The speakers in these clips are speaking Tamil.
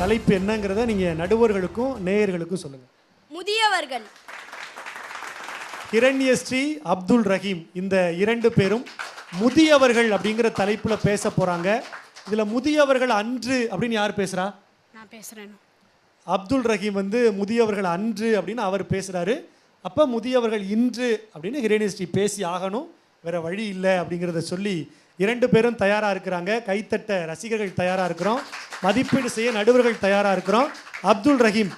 தலைப்பு என்னங்கிறத நீங்க நடுவர்களுக்கும் நேயர்களுக்கும் சொல்லுங்க. முதியவர்கள். ஹிரண்யஸ்ரீ அப்துல் ரஹீம். இந்த இரண்டு பேரும் முதியவர்கள் அப்படிங்கிற தலைப்புல பேச போறாங்க. இதுல முதியவர்கள் அன்று அப்படின்னு யார் பேசுறா? நான் பேசுகிறேன் அப்துல் ரஹீம் வந்து முதியவர்கள் அன்று அப்படின்னு அவர் பேசுறாரு. அப்ப முதியவர்கள் இன்று அப்படின்னு ஹிரண்யஸ்ரீ பேசி ஆகணும். வேற வழி இல்லை அப்படிங்கிறத சொல்லி இரண்டு பேரும் தயாரா இருக்கிறாங்க. கைத்தட்ட ரசிகர்கள் தயாரா இருக்கிறோம். மதிப்பீடு செய்ய நடுவர்கள் தயாரா இருக்கிறோம். அப்துல் ரஹீம்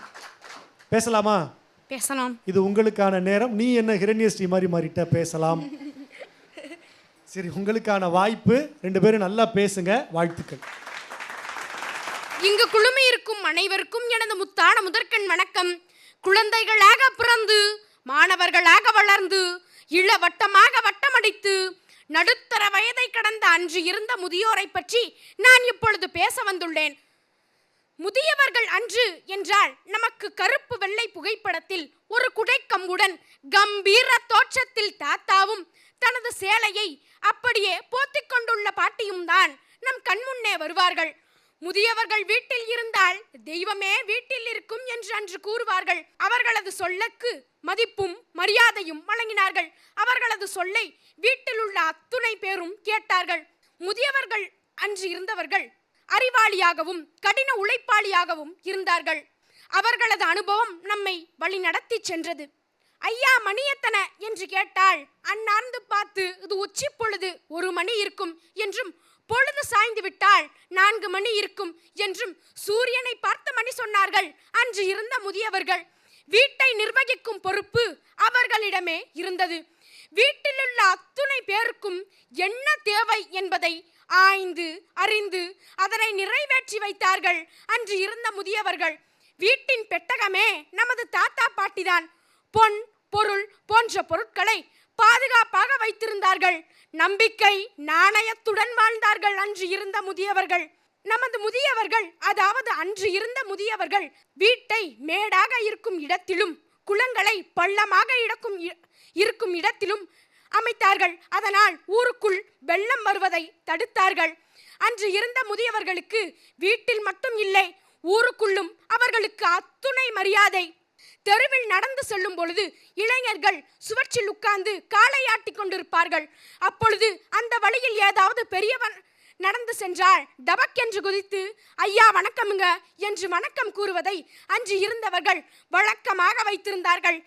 பேசலாமா? பேசலாம். இது உங்களுக்கான நேரம். நீ என்ன ஹிரண்யஸ்ரீ மாதிரி மாறிட்ட? பேசலாம். சரி உங்களுக்கான வாய்ப்பு. ரெண்டு பேரும் நல்லா பேசுங்க. வாழ்த்துக்கள். இங்கு குழுமி இருக்கும் அனைவருக்கும் எனது முத்தான முதற்கண் வணக்கம். குழந்தைகளாக பிறந்து மாணவர்களாக வளர்ந்து இளவட்டமாக வட்டமடித்து நடுத்தர வயதை கடந்த அன்று இருந்த முதியோரை பற்றி நான் இப்பொழுது பேச வந்துள்ளேன். முதியவர்கள் அன்று என்றால் நமக்கு கருப்பு வெள்ளை புகைப்படத்தில் ஒரு குடைக்கம்புடன் கம்பீர தோற்றத்தில் தாத்தாவும் தனது சேலையை அப்படியே போத்திக் கொண்டுள்ள பாட்டியும் தான் நம் கண்முன்னே வருவார்கள். முதியவர்கள் வீட்டில் இருந்தால் தெய்வமே வீட்டில் இருக்கும் என்று அன்று கூறுவார்கள். அவர்களது சொல்லுக்கு மதிப்பும் மரியாதையும் வழங்கினார்கள். அவர்களது சொல்லை வீட்டில் உள்ள அத்துணை பேரும் கேட்டார்கள். முதியவர்கள் அன்று இருந்தவர்கள் அறிவாளியாகவும் கடின உழைப்பாளியாகவும் இருந்தார்கள். அவர்களது அனுபவம் நம்மை வழிநடத்தி சென்றது. ஐயா மணி எத்தனை என்று கேட்டால் அந்நார்ந்து பார்த்து இது உச்சி பொழுது ஒரு மணி இருக்கும் என்றும் பொழுது சாய்ந்து விட்டால் நான்கு மணி இருக்கும் என்றும் சூரியனை பார்த்த மணி சொன்னார்கள். அன்று இருந்த முதியவர்கள். வீட்டை நிர்வகிக்கும் பொறுப்பு அவர்களிடமே இருந்தது. வீட்டிலுள்ள அத்துணை பேருக்கும் என்ன தேவை என்பதை ஆய்ந்து அறிந்து அதனை நிறைவேற்றி வைத்தார்கள். அன்று இருந்த முதியவர்கள் வீட்டின் பெட்டகமே நமது தாத்தா பாட்டிதான். பொன் பொருள் போன்ற பொருட்களை பாதுகாப்பாக வைத்திருந்தார்கள். நம்பிக்கை நாணயத்துடன் வாழ்ந்தார்கள் அன்று இருந்த முதியவர்கள். நமது முதியவர்கள் அதாவது அன்று இருந்த முதியவர்கள் வீட்டை மேடாக இருக்கும் இடத்திலும் குளங்களை பள்ளமாக இடக்கும் இ- இருக்கும் இடத்திலும் அமைத்தார்கள். அதனால் ஊருக்குள் வெள்ளம் வருவதை தடுத்தார்கள். அன்று இருந்த முதியவர்களுக்கு வீட்டில் மட்டும் இல்லை ஊருக்குள்ளும் அவர்களுக்கு அத்துணை மரியாதை தெருவில் நடந்து செல்லும் பொழுது இளைஞர்கள் சுவற்றில் உட்கார்ந்து காலையாட்டி கொண்டிருப்பார்கள். அப்பொழுது அந்த வழியில் ஏதாவது பெரியவன் நடந்து சென்றால் டபக்கென்று குதித்து ஐயா வணக்கமுங்க என்று வணக்கம் கூறுவதை அன்று இருந்தவர்கள் வழக்கமாக வைத்திருந்தார்கள்.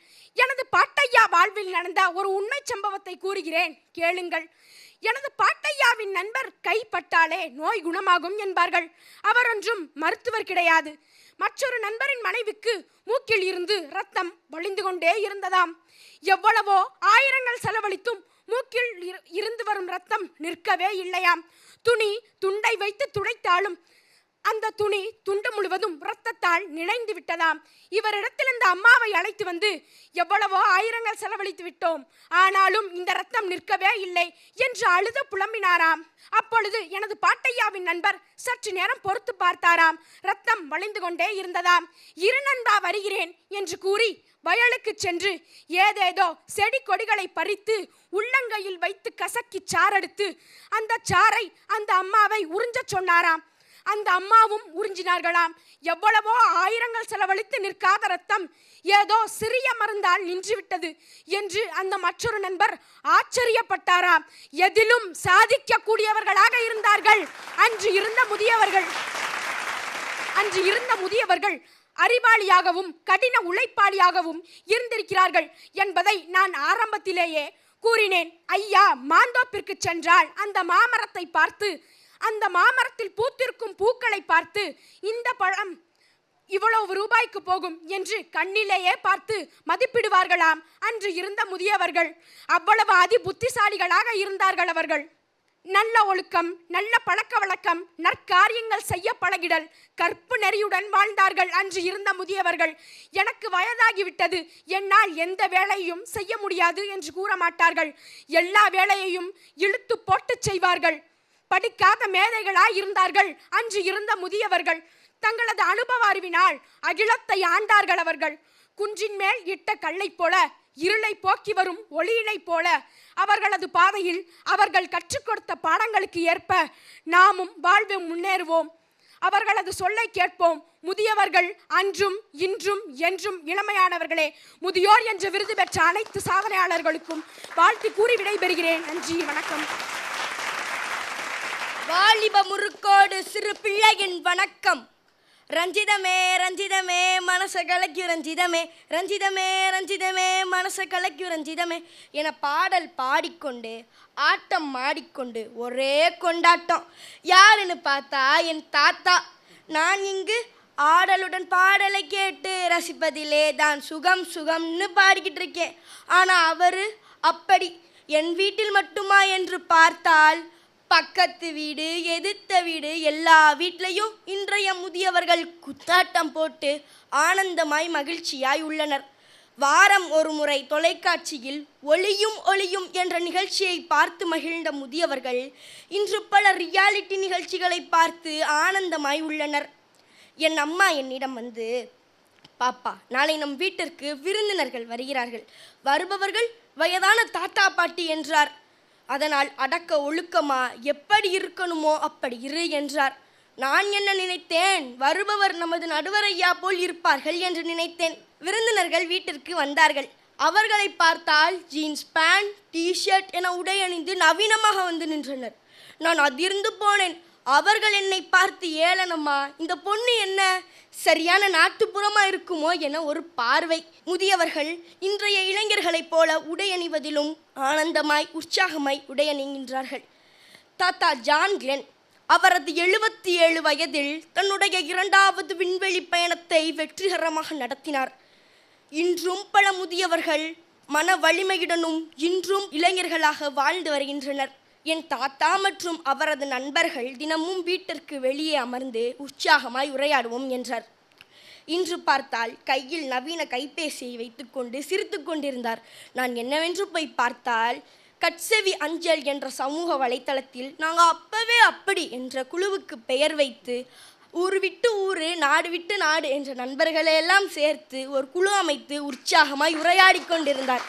எனது பாட்டையா வாழ்வில் நடந்த ஒரு உண்மை சம்பவத்தை கூறுகிறேன் கேளுங்கள். எனது பாட்டையாவின் நண்பர் கைப்பட்டாலே நோய் குணமாகும் என்பார்கள். அவர் ஒன்றும் மருத்துவர் கிடையாது. மற்றொரு நண்பரின் மனைவிக்கு மூக்கில் இருந்து ரத்தம் வழிந்து கொண்டே இருந்ததாம். எவ்வளவோ ஆயிரங்கள் செலவழித்தும் மூக்கில் இரு- இருந்து வரும் ரத்தம் நிற்கவே இல்லையாம். துணி துண்டை வைத்து துடைத்தாலும் அந்த துணி துண்டு முழுவதும் இரத்தத்தால் நினைந்து விட்டதாம். இவரிடத்தில் இந்த அம்மாவை அழைத்து வந்து எவ்வளவோ ஆயிரங்கள் செலவழித்து விட்டோம். ஆனாலும் இந்த ரத்தம் நிற்கவே இல்லை என்று அழுது புலம்பினாராம். அப்பொழுது எனது பாட்டையாவின் நண்பர் சற்று நேரம் பொறுத்து பார்த்தாராம். ரத்தம் வளைந்து கொண்டே இருந்ததாம். இரு நண்பா வருகிறேன் என்று கூறி வயலுக்கு சென்று ஏதேதோ செடி கொடிகளை பறித்து உள்ளங்கையில் வைத்து கசக்கி சாரெடுத்து அந்த சாறை அந்த அம்மாவை உறிஞ்சச் சொன்னாராம். அந்த அம்மாவும் உறிஞ்சினார்களாம். எவ்வளவோ ஆயிரங்கள் செலவழித்து நிற்காத ரத்தம் ஏதோ சிறிய மருந்தால் நின்றுவிட்டது என்று அந்த மற்றொரு நண்பர் ஆச்சரியப்பட்டாராம். எதிலும் சாதிக்கக்கூடியவர்களாக இருந்தார்கள். அன்று இருந்த முதியவர்கள் அன்று இருந்த முதியவர்கள் அறிவாளியாகவும் கடின உழைப்பாளியாகவும் இருந்திருக்கிறார்கள் என்பதை நான் ஆரம்பத்திலேயே கூறினேன். ஐயா மாந்தோப்பிற்கு சென்றால் அந்த மாமரத்தை பார்த்து அந்த மாமரத்தில் பூத்திருக்கும் பூக்களை பார்த்து இந்த பழம் இவ்வளவு ரூபாய்க்கு போகும் என்று கண்ணிலேயே பார்த்து மதிப்பிடுவார்களாம். அன்று இருந்த முதியவர்கள் அவ்வளவு அதி புத்திசாலிகளாக இருந்தார்கள் அவர்கள். நல்ல ஒழுக்கம் நல்ல பழக்க வழக்கம் நற்காரியங்கள் செய்ய பழகிடல் கற்பு நெறியுடன் வாழ்ந்தார்கள் அன்று இருந்த முதியவர்கள். எனக்கு வயதாகிவிட்டது என்னால் எந்த வேலையும் செய்ய முடியாது என்று கூற மாட்டார்கள் எல்லா வேலையையும் இழுத்து போட்டு செய்வார்கள். படிக்காத மேதைகளாய் இருந்தார்கள். அன்று இருந்த முதியவர்கள் தங்களது அனுபவ அறிவினால் அகிலத்தை ஆண்டார்கள் அவர்கள். குன்றின் மேல் இட்ட கல்லைப் போல இருளை போக்கி வரும் ஒளியினைப் போல அவர்களது பாதையில் அவர்கள் கற்றுக் கொடுத்த பாடங்களுக்கு ஏற்ப நாமும் வாழ்வில் முன்னேறுவோம். அவர்களது சொல்லை கேட்போம். முதியவர்கள் அன்றும் இன்றும் என்றும் இளமையானவர்களே முதியோர் என்ற விருது பெற்ற அனைத்து சாதனையாளர்களுக்கும் வாழ்த்து கூறி விடைபெறுகிறேன். நன்றி வணக்கம். வாலிப முறுக்கோடு சிறு பிள்ளையின் வணக்கம். ரஞ்சிதமே ரஞ்சிதமே மனச கலக்கி ரஞ்சிதமே ரஞ்சிதமே ரஞ்சிதமே மனச கலக்கி ரஞ்சிதமே என பாடல் பாடிக்கொண்டு ஆட்டம் மாடிக்கொண்டு ஒரே கொண்டாட்டம். யாருன்னு பார்த்தா என் தாத்தா. நான் இங்கு ஆடலுடன் பாடலை கேட்டு ரசிப்பதிலே தான் சுகம் சுகம்னு பாடிக்கிட்டு இருக்கேன். ஆனால் அவர் அப்படி என் வீட்டில் மட்டுமா என்று பார்த்தால் பக்கத்து வீடு எதிர்த்த வீடு எல்லா வீட்லேயும் இன்றைய முதியவர்கள் குத்தாட்டம் போட்டு ஆனந்தமாய் மகிழ்ச்சியாய் உள்ளனர். வாரம் ஒரு முறை தொலைக்காட்சியில் ஒளியும் ஒளியும் என்ற நிகழ்ச்சியை பார்த்து மகிழ்ந்த முதியவர்கள் இன்று பல ரியாலிட்டி நிகழ்ச்சிகளை பார்த்து ஆனந்தமாய் உள்ளனர். என் அம்மா என்னிடம் வந்து பாப்பா நாளை நம் வீட்டிற்கு விருந்தினர்கள் வருகிறார்கள். வருபவர்கள் வயதான தாத்தா பாட்டி என்றார். அதனால் அடக்க ஒழுக்கமா எப்படி இருக்கணுமோ அப்படி இரு என்றார். நான் என்ன நினைத்தேன்? வருபவர் நமது நடுவரையா போல் இருப்பார்கள் என்று நினைத்தேன். விருந்தினர்கள் வீட்டிற்கு வந்தார்கள். அவர்களை பார்த்தால் ஜீன்ஸ் பேண்ட் டிஷர்ட் என உடை அணிந்து நவீனமாக வந்து நின்றனர். நான் அதிர்ந்து போனேன். அவர்கள் என்னை பார்த்து ஏளனமா இந்த பொண்ணு என்ன? சரியான நாட்டுப்புறமா இருக்குமோ என ஒரு பார்வை. முதியவர்கள் இன்றைய இளைஞர்களைப் போல உடையணிவதிலும் ஆனந்தமாய் உற்சாகமாய் உடையணிகின்றார்கள் தாத்தா ஜான் கிளென் அவரது எழுபத்தி ஏழு வயதில் தன்னுடைய இரண்டாவது விண்வெளி பயணத்தை வெற்றிகரமாக நடத்தினார். இன்றும் பல முதியவர்கள் மன வலிமையுடனும் இன்றும் இளைஞர்களாக வாழ்ந்து வருகின்றனர். என் தாத்தா மற்றும் அவரது நண்பர்கள் தினமும் வீட்டிற்கு வெளியே அமர்ந்து உற்சாகமாய் உரையாடுவோம் என்றார். இன்று பார்த்தால் கையில் நவீன கைபேசியை வைத்துக்கொண்டு சிரித்து கொண்டிருந்தார். நான் என்னவென்று போய் பார்த்தால் கட்செவி அஞ்சல் என்ற சமூக வலைத்தளத்தில் நாங்கள் அப்பவே அப்படி என்ற குழுவுக்கு பெயர் வைத்து ஊர் விட்டு ஊர் நாடு விட்டு நாடு என்ற நண்பர்களை எல்லாம் சேர்த்து ஒரு குழு அமைத்து உற்சாகமாய் உரையாடி கொண்டிருந்தார்.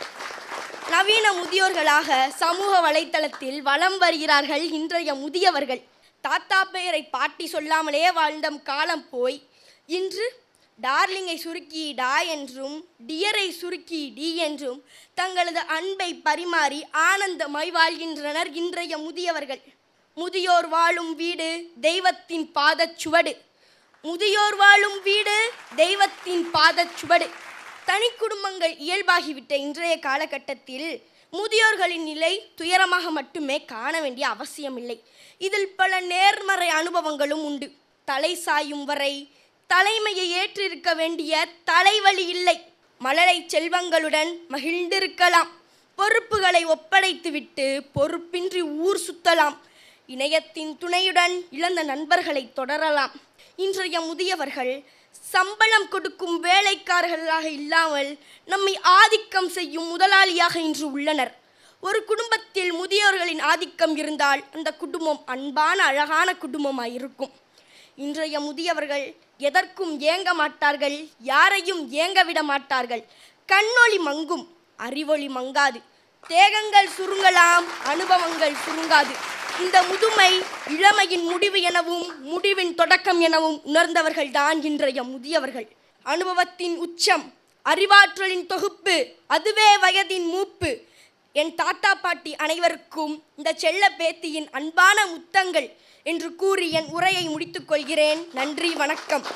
நவீன முதியோர்களாக சமூக வலைத்தளத்தில் வலம் வருகிறார்கள் இன்றைய முதியவர்கள். தாத்தா பெயரை பாட்டி சொல்லாமலே வாழ்ந்த காலம் போய் இன்று டார்லிங்கை சுருக்கி டா என்றும் டியரை சுருக்கி டி என்றும் தங்களது அன்பை பரிமாறி ஆனந்தமாய் வாழ்கின்றனர் இன்றைய முதியவர்கள். முதியோர் வாழும் வீடு தெய்வத்தின் பாதச்சுவடு முதியோர் வாழும் வீடு தெய்வத்தின் பாதச்சுவடு தனி குடும்பங்கள் இயல்பாகிவிட்ட இன்றைய காலகட்டத்தில் முதியோர்களின் நிலை துயரமாக மட்டுமே காண வேண்டிய அவசியமில்லை. இதில் பல நேர்மறை அனுபவங்களும் உண்டு. தலை சாயும் வரை தலைமையை ஏற்றிருக்க வேண்டிய தலைவலி இல்லை. மழலை செல்வங்களுடன் மகிழ்ந்திருக்கலாம். பொறுப்புகளை ஒப்படைத்துவிட்டு பொறுப்பின்றி ஊர் சுத்தலாம். இணையத்தின் துணையுடன் இழந்த நண்பர்களை தொடரலாம். இன்றைய முதியவர்கள் சம்பளம் கொடுக்கும் வேலைக்காரர்களாக இல்லாமல் நம்மை ஆதிக்கம் செய்யும் முதலாளியாக இன்று உள்ளனர். ஒரு குடும்பத்தில் முதியோர்களின் ஆதிக்கம் இருந்தால் அந்த குடும்பம் அன்பான அழகான குடும்பமாக இருக்கும். இன்றைய முதியவர்கள் எதற்கும் ஏங்க மாட்டார்கள் யாரையும் ஏங்க விட மாட்டார்கள். கண்ணொளி மங்கும் அறிவொளி மங்காது. தேகங்கள் சுருங்கலாம் அனுபவங்கள் சுருங்காது. இந்த முதுமை இளமையின் முடிவு எனவும் முடிவின் தொடக்கம் எனவும் உணர்ந்தவர்கள் தான் இன்றைய முதியவர்கள். அனுபவத்தின் உச்சம் அறிவாற்றலின் தொகுப்பு அதுவே வயதின் மூப்பு. என் தாத்தா பாட்டி அனைவருக்கும் இந்த செல்ல பேத்தியின் அன்பான முத்தங்கள் என்று கூறி என் உரையை முடித்துக் கொள்கிறேன். நன்றி வணக்கம்.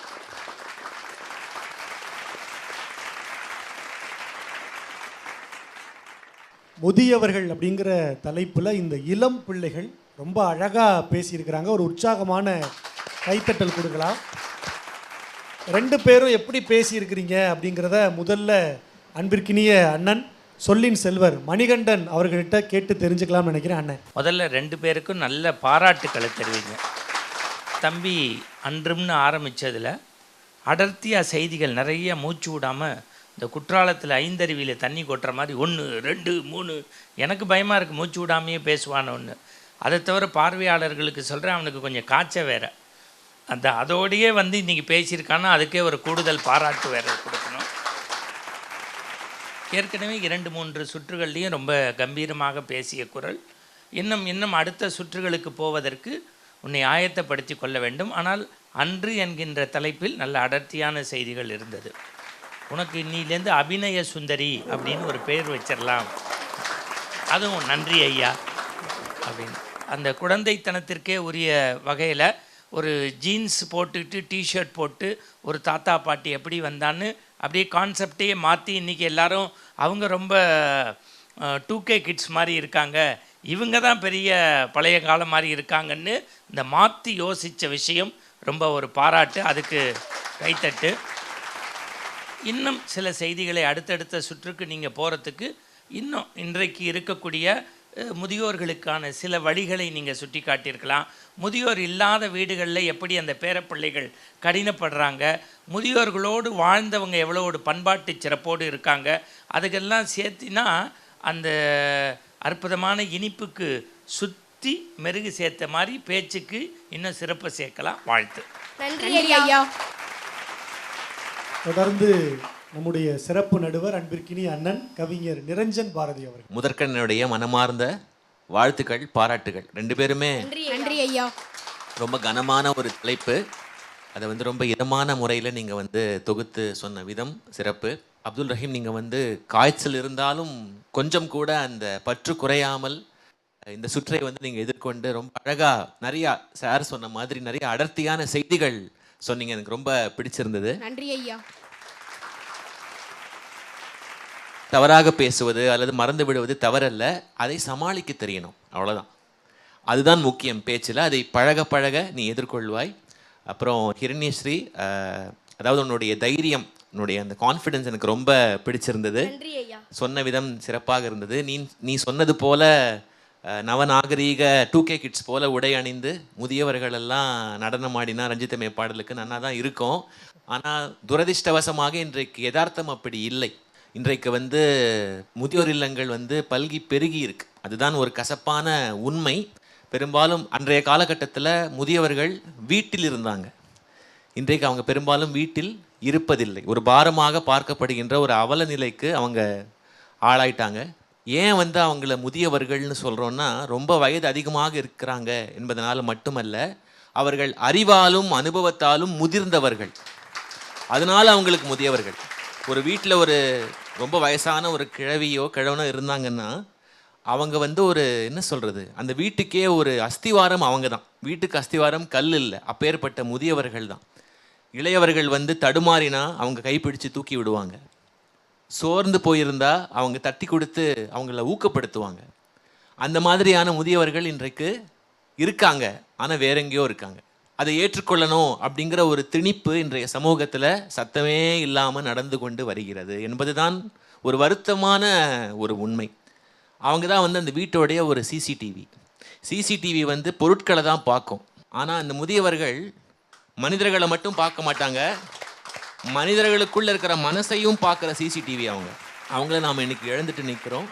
முதியவர்கள் அப்படிங்கிற தலைப்பில் இந்த இளம் பிள்ளைகள் ரொம்ப அழகாக பேசியிருக்கிறாங்க. ஒரு உற்சாகமான கைத்தட்டல் கொடுக்கலாம். ரெண்டு பேரும் எப்படி பேசியிருக்கிறீங்க அப்படிங்கிறத முதல்ல அன்பிற்கினிய அண்ணன் சொல்லின் செல்வர் மணிகண்டன் அவர்கள்ட்ட கேட்டு தெரிஞ்சுக்கலாம்னு நினைக்கிறேன் அண்ணன். முதல்ல ரெண்டு பேருக்கும் நல்ல பாராட்டுக்களை தெரிவிங்க. தம்பி அன்றும்னு ஆரம்பித்ததில் அடர்த்தியாக செய்திகள் நிறைய மூச்சு விடாமல் இந்த குற்றாலத்தில் ஐந்தருவியில் தண்ணி கொட்டுற மாதிரி ஒன்று ரெண்டு மூணு எனக்கு பயமாக இருக்குது மூச்சு விடாமையே பேசுவான்னு ஒன்று அதை தவிர பார்வையாளர்களுக்கு சொல்கிறேன் அவனுக்கு கொஞ்சம் காய்ச்ச வேற. அந்த அதோடையே வந்து இன்றைக்கி பேசியிருக்கான்னா அதுக்கே ஒரு கூடுதல் பாராட்டு வேற கொடுக்கணும். ஏற்கனவே இரண்டு மூன்று சுற்றுகள்லேயும் ரொம்ப கம்பீரமாக பேசிய குரல். இன்னும் இன்னும் அடுத்த சுற்றுகளுக்கு போவதற்கு உன்னை ஆயத்தப்படுத்தி கொள்ள வேண்டும். ஆனால் அன்று என்கின்ற தலைப்பில் நல்ல அடர்த்தியான செய்திகள் இருந்தது. உனக்கு இன்னிலேருந்து அபிநய சுந்தரி அப்படின்னு ஒரு பெயர் வச்சிடலாம் அதுவும் நன்றி ஐயா அப்படின்னு. அந்த குழந்தைத்தனத்திற்கே உரிய வகையில் ஒரு ஜீன்ஸ் போட்டுக்கிட்டு டிஷர்ட் போட்டு ஒரு தாத்தா பாட்டி எப்படி வந்தான்னு அப்படியே கான்செப்டையே மாற்றி இன்றைக்கி எல்லாரும் அவங்க ரொம்ப டூ கே கிட்ஸ் மாதிரி இருக்காங்க. இவங்க தான் பெரிய பழைய காலம் மாதிரி இருக்காங்கன்னு இந்த மாற்றி யோசித்த விஷயம் ரொம்ப ஒரு பாராட்டு. அதுக்கு கைத்தட்டு. இன்னும் சில செய்திகளை அடுத்தடுத்த சுற்றுக்கு நீங்கள் போகிறதுக்கு இன்னும் இன்றைக்கு இருக்கக்கூடிய முதியோர்களுக்கான சில வழிகளை நீங்கள் சுட்டி காட்டியிருக்கலாம். முதியோர் இல்லாத வீடுகளில் எப்படி அந்த பேரப்பிள்ளைகள் கடினப்படுறாங்க? முதியோர்களோடு வாழ்ந்தவங்க எவ்வளோ ஒரு பண்பாட்டு சிறப்போடு இருக்காங்க? அதுக்கெல்லாம் சேர்த்தினா அந்த அற்புதமான இனிப்புக்கு சுற்றி மெருகு சேர்த்த மாதிரி பேச்சுக்கு இன்னும் சிறப்பு சேர்க்கலாம். வாழ்த்து. நன்றி ஐயா. தொடர்ந்து நம்முடைய சிறப்பு நடுவர் அன்பிற்கினி அண்ணன் கவிஞர் நிரஞ்சன் பாரதி அவர்கள். முதற்கண்ணுடைய மனமார்ந்த வாழ்த்துக்கள் பாராட்டுகள். ரெண்டு பேருமே நன்றி நன்றி ஐயா. ரொம்ப கனமான ஒரு தலைப்பு. அதை வந்து ரொம்ப இதமான முறையில் நீங்கள் வந்து தொகுத்து சொன்ன விதம் சிறப்பு. அப்துல் ரஹீம் நீங்கள் வந்து காய்ச்சல் இருந்தாலும் கொஞ்சம் கூட அந்த பற்று குறையாமல் இந்த சுற்றை வந்து நீங்கள் எதிர்கொண்டு ரொம்ப அழகாக நிறையா சார் சொன்ன மாதிரி நிறைய அடர்த்தியான செய்திகள் சொன்னீங்க. எனக்கு ரொம்ப பிடிச்சிருந்தது. நன்றி ஐயா. தவறாக பேசுவது அல்லது மறந்து விடுவது தவறல்ல அதை சமாளிக்க தெரியணும். அவ்வளவுதான். அதுதான் முக்கியம் பேச்சில். அதை பழக பழக நீ எதிர்கொள்வாய். அப்புறம் ஹிரண்யஸ்ரீ அதாவது உன்னுடைய தைரியம் உன்னுடைய அந்த கான்ஃபிடென்ஸ் எனக்கு ரொம்ப பிடிச்சிருந்தது. சொன்ன விதம் சிறப்பாக இருந்தது. நீ நீ சொன்னது போல நவநாகரீக டூ கே கிட்ஸ் போல உடை அணிந்து முதியவர்கள் எல்லாம் நடனம் ஆடினா ரஞ்சிதமே பாடலுக்கு. நன்னா தான் இருக்கும். ஆனால் துரதிர்ஷ்டவசமாக இன்றைக்கு யதார்த்தம் அப்படி இல்லை. இன்றைக்கு வந்து முதியோர் இல்லங்கள் வந்து பல்கி பெருகி இருக்கு. அதுதான் ஒரு கசப்பான உண்மை. பெரும்பாலும் அன்றைய காலகட்டத்தில் முதியவர்கள் வீட்டில் இருந்தாங்க. இன்றைக்கு அவங்க பெரும்பாலும் வீட்டில் இருப்பதில்லை. ஒரு பாரமாக பார்க்கப்படுகின்ற ஒரு அவல நிலைக்கு அவங்க ஆளாயிட்டாங்க. ஏன் வந்து அவங்கள முதியவர்கள்னு சொல்கிறோன்னா ரொம்ப வயது அதிகமாக இருக்கிறாங்க என்பதனால் மட்டுமல்ல அவர்கள் அறிவாலும் அனுபவத்தாலும் முதிர்ந்தவர்கள். அதனால் அவங்களுக்கு முதியவர்கள். ஒரு வீட்டில் ஒரு ரொம்ப வயசான ஒரு கிழவியோ கிழவனோ இருந்தாங்கன்னா அவங்க வந்து ஒரு என்ன சொல்கிறது அந்த வீட்டுக்கே ஒரு அஸ்திவாரம் அவங்க தான் வீட்டுக்கு அஸ்திவாரம் கல் இல்லை. அப்பேற்பட்ட முதியவர்கள் தான். இளையவர்கள் வந்து தடுமாறினா அவங்க கைப்பிடித்து தூக்கி விடுவாங்க. சோர்ந்து போயிருந்தா அவங்க தட்டி கொடுத்து அவங்கள ஊக்கப்படுத்துவாங்க. அந்த மாதிரியான முதியவர்கள் இன்றைக்கு இருக்காங்க. ஆனால் வேற எங்கேயோ இருக்காங்க. அதை ஏற்றுக்கொள்ளணும் அப்படிங்கிற ஒரு திணிப்பு இன்றைய சமூகத்தில் சத்தமே இல்லாமல் நடந்து கொண்டு வருகிறது என்பதுதான் ஒரு வருத்தமான ஒரு உண்மை. அவங்க தான் வந்து அந்த வீட்டோடைய ஒரு சிசிடிவி சிசிடிவி வந்து பொருட்களை தான் பார்க்கும். ஆனால் அந்த முதியவர்கள் மனிதர்களை மட்டும் பார்க்க மாட்டாங்க. மனிதர்களுக்குள்ளே இருக்கிற மனசையும் பார்க்குற சிசிடிவி அவங்க. அவங்கள நாம் இன்னைக்கு இழந்துட்டு நிற்கிறோம்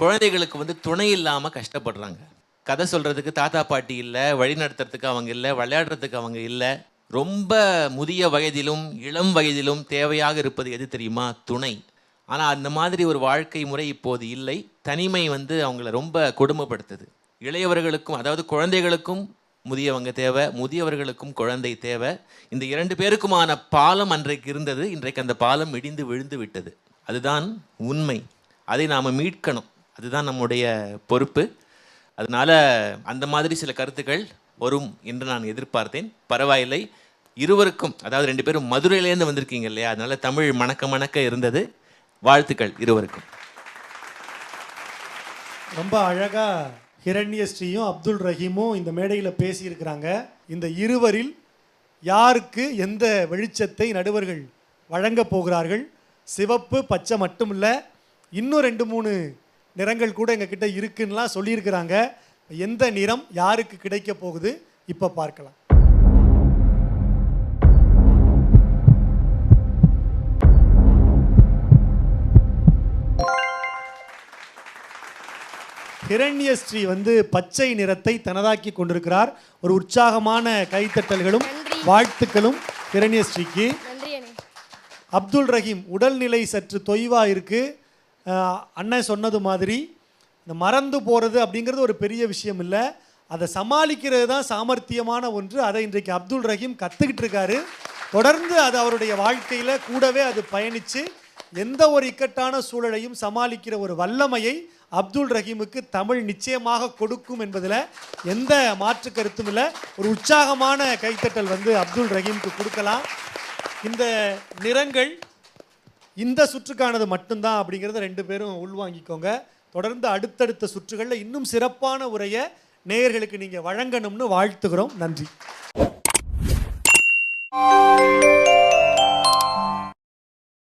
குழந்தைகளுக்கு வந்து துணை இல்லாமல் கஷ்டப்படுறாங்க. கதை சொல்கிறதுக்கு தாத்தா பாட்டி இல்லை வழி நடத்துறதுக்கு அவங்க இல்லை விளையாடுறதுக்கு அவங்க இல்லை. ரொம்ப முதிய வயதிலும் இளம் வயதிலும் தேவையாக இருப்பது எது தெரியுமா? துணை. ஆனால் அந்த மாதிரி ஒரு வாழ்க்கை முறை இப்போது இல்லை. தனிமை வந்து அவங்கள ரொம்ப கொடுமைப்படுத்துது. இளையவர்களுக்கும் அதாவது குழந்தைகளுக்கும் முதியவங்க தேவை முதியவர்களுக்கும் குழந்தை தேவை. இந்த இரண்டு பேருக்குமான பாலம் அன்றைக்கு இருந்தது. இன்றைக்கு அந்த பாலம் இடிந்து விழுந்து விட்டது. அதுதான் உண்மை. அதை நாம் மீட்கணும். அதுதான் நம்முடைய பொறுப்பு. அதனால் அந்த மாதிரி சில கருத்துக்கள் வரும் என்று நான் எதிர்பார்த்தேன். பரவாயில்லை. இருவருக்கும் அதாவது ரெண்டு பேரும் மதுரையிலேருந்து வந்திருக்கீங்க இல்லையா? அதனால தமிழ் மணக்க மணக்க இருந்தது. வாழ்த்துக்கள் இருவருக்கும். ரொம்ப அழகா ஹிரண்யஸ்ரீயும் அப்துல் ரஹீமும் இந்த மேடையில் பேசியிருக்கிறாங்க. இந்த இருவரில் யாருக்கு எந்த வெளிச்சத்தை நடுவர்கள் வழங்கப் போகிறார்கள்? சிவப்பு பச்சை மட்டும் இல்லை இன்னும் ரெண்டு மூணு நிறங்கள் கூட எங்ககிட்ட இருக்குன்னுலாம் சொல்லியிருக்கிறாங்க. எந்த நிறம் யாருக்கு கிடைக்க போகுது? இப்போ பார்க்கலாம். ஹிரண்யஸ்ரீ வந்து பச்சை நிறத்தை தனதாக்கி கொண்டிருக்கிறார். ஒரு உற்சாகமான கைத்தட்டல்களும் வாழ்த்துக்களும் ஹிரண்யஸ்ரீக்கு. அப்துல் ரஹீம் உடல்நிலை சற்று தொய்வா இருக்கு. அஹ், அண்ணன் சொன்னது மாதிரி இந்த மறந்து போகிறது அப்படிங்கிறது ஒரு பெரிய விஷயம் இல்லை. அதை சமாளிக்கிறது தான் சாமர்த்தியமான ஒன்று. அதை இன்றைக்கு அப்துல் ரஹீம் கற்றுக்கிட்டு இருக்காரு. தொடர்ந்து அது அவருடைய வாழ்க்கையில் கூடவே அது பயணித்து எந்த ஒரு இக்கட்டான சூழலையும் சமாளிக்கிற ஒரு வல்லமையை அப்துல் ரஹீமுக்கு தமிழ் நிச்சயமாக கொடுக்கும் என்பதில் எந்த மாற்று கருத்தும் இல்லை. ஒரு உற்சாகமான கைத்தட்டல் வந்து அப்துல் ரஹீமுக்கு கொடுக்கலாம். இந்த நிறங்கள் இந்த சுற்றுக்கானது மட்டும்தான் அப்படிங்கிறத ரெண்டு பேரும் உள்வாங்கிக்கோங்க. தொடர்ந்து அடுத்தடுத்த சுற்றுகளில் இன்னும் சிறப்பான உரையை நேயர்களுக்கு நீங்கள் வழங்கணும்னு வாழ்த்துகிறோம். நன்றி.